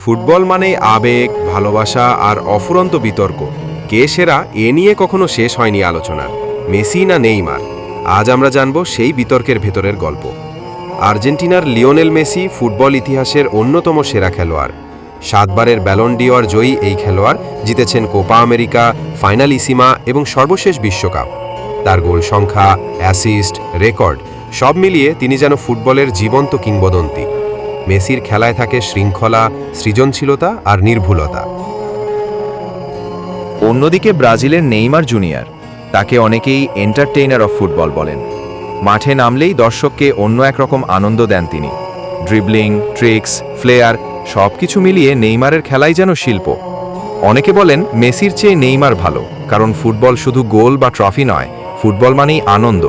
Football মানেই আবেগ, ভালোবাসা আর অফুরন্ত বিতর্ক। কে সেরা এ নিয়ে কখনো শেষ হয়নি আলোচনার মেসি না নেইমার? আজ আমরা জানব সেই বিতর্কের ভেতরের গল্প। আর্জেন্টিনার লিওনেল মেসি ফুটবল ইতিহাসের অন্যতম সেরা খেলোয়াড়। সাতবারের ব্যালন ডিওয়ার জয়ী এই খেলোয়াড় জিতেছেন কোপা আমেরিকা ফাইনাল ইসিমা এবং সর্বশেষ বিশ্বকাপ। তার গোল সংখ্যা, অ্যাসিস্ট, রেকর্ড সব মিলিয়ে তিনি যেন ফুটবলের জীবন্ত কিংবদন্তি। মেসির খেলায় থাকে শৃঙ্খলা, সৃজনশীলতা আর নির্ভুলতা। অন্যদিকে ব্রাজিলের নেইমার জুনিয়র, তাকে অনেকেই এন্টারটেইনার অফ ফুটবল বলেন। মাঠে নামলেই দর্শককে অন্য একরকম আনন্দ দেন তিনি। ড্রিবলিং, ট্রিক্স, ফ্লেয়ার সব কিছু মিলিয়ে নেইমারের খেলাই যেন শিল্প। অনেকে বলেন মেসির চেয়ে নেইমার ভালো, কারণ ফুটবল শুধু গোল বা ট্রফি নয়, ফুটবল মানেই আনন্দ।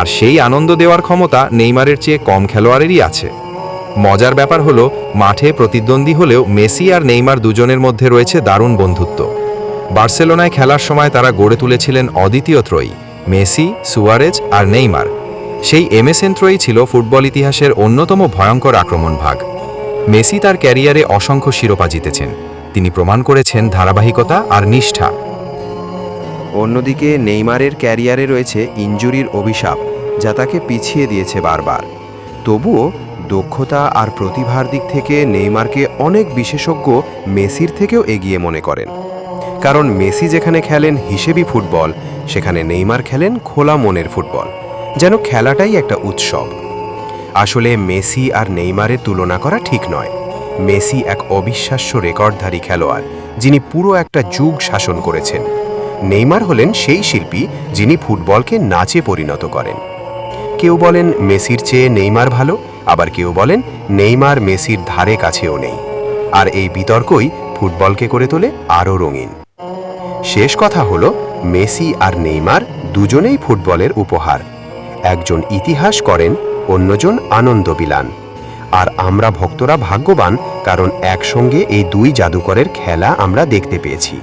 আর সেই আনন্দ দেওয়ার ক্ষমতা নেইমারের চেয়ে কম খেলোয়াড়েরই আছে। মজার ব্যাপার হলো, মাঠে প্রতিদ্বন্দ্বী হলেও মেসি আর নেইমার দুজনের মধ্যে রয়েছে দারুণ বন্ধুত্ব। বার্সেলোনায় খেলার সময় তারা গড়ে তুলেছিলেন অদ্বিতীয় ত্রয়ী, মেসি, সুয়ারেজ আর নেইমার। সেই এমএসএন ত্রয়ী ছিল ফুটবল ইতিহাসের অন্যতম ভয়ঙ্কর আক্রমণ ভাগ। মেসি তার ক্যারিয়ারে অসংখ্য শিরোপা জিতেছেন। তিনি প্রমাণ করেছেন ধারাবাহিকতা আর নিষ্ঠা। অন্যদিকে, নেইমারের ক্যারিয়ারে রয়েছে ইঞ্জুরির অভিশাপ, যা তাকে পিছিয়ে দিয়েছে বারবার। তবুও দক্ষতা আর প্রতিভার দিক থেকে নেইমারকে অনেক বিশেষজ্ঞ মেসির থেকেও এগিয়ে মনে করেন। কারণ মেসি যেখানে খেলেন হিসেবি ফুটবল, সেখানে নেইমার খেলেন খোলা মনের ফুটবল, যেন খেলাটাই একটা উৎসব। আসলে মেসি আর নেইমারের তুলনা করা ঠিক নয়। মেসি এক অবিশ্বাস্য রেকর্ডধারী খেলোয়াড়, যিনি পুরো একটা যুগ শাসন করেছেন। নেইমার হলেন সেই শিল্পী যিনি ফুটবলকে নাচে পরিণত করেন। কেউ বলেন মেসির চেয়ে নেইমার ভালো আবার কেউ বলেন নেইমার মেসির ধারে কাছেও নেই। আর এই বিতর্কই ফুটবলকে করে তোলে আরও রঙিন। শেষ কথা হলো, মেসি আর নেইমার দুজনেই ফুটবলের উপহার। একজন ইতিহাস করেন, অন্যজন আনন্দ বিলান আর আমরা ভক্তরা ভাগ্যবান, কারণ একসঙ্গে এই দুই জাদুকরের খেলা আমরা দেখতে পেয়েছি।